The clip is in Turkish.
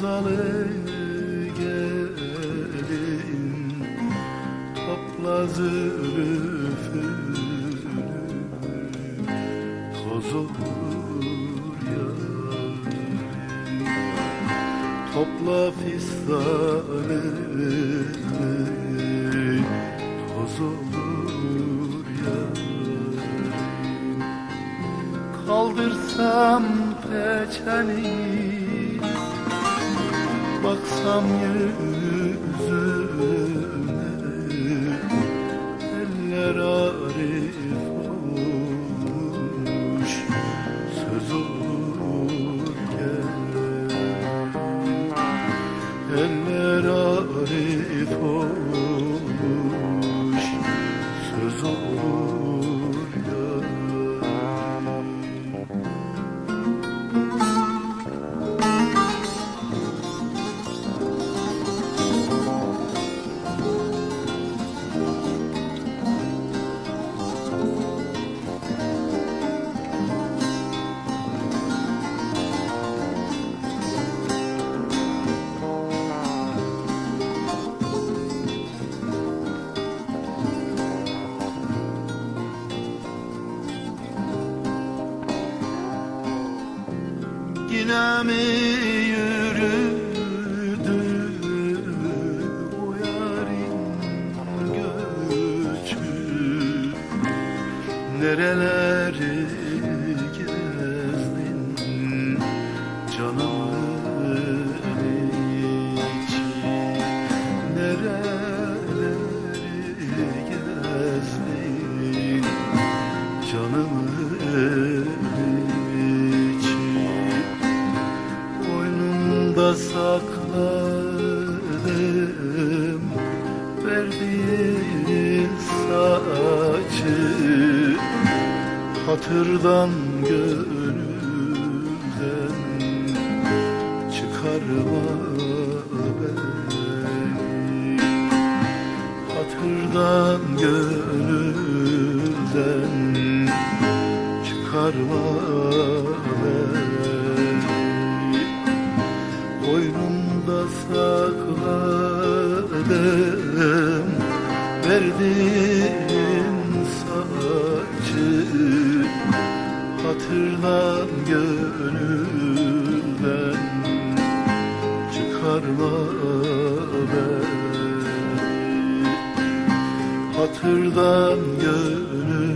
Kozalı gelin Topla zülfüünü Toz olur yarim Topla fistanını Toz olur yarim Kaldırsam peçenini Baksam yüzüne Yürüdü o yarın göçü Nereleri gezdin canımın Boynumda sakladım verdiğin saçı. Hatırdan gönülden çıkarma beni. Hatırdan gönülden çıkarma beni Koynumda sakladım Verdiğin saçı Hatırlan gönülden Çıkarma beni. Hatırdan gönülden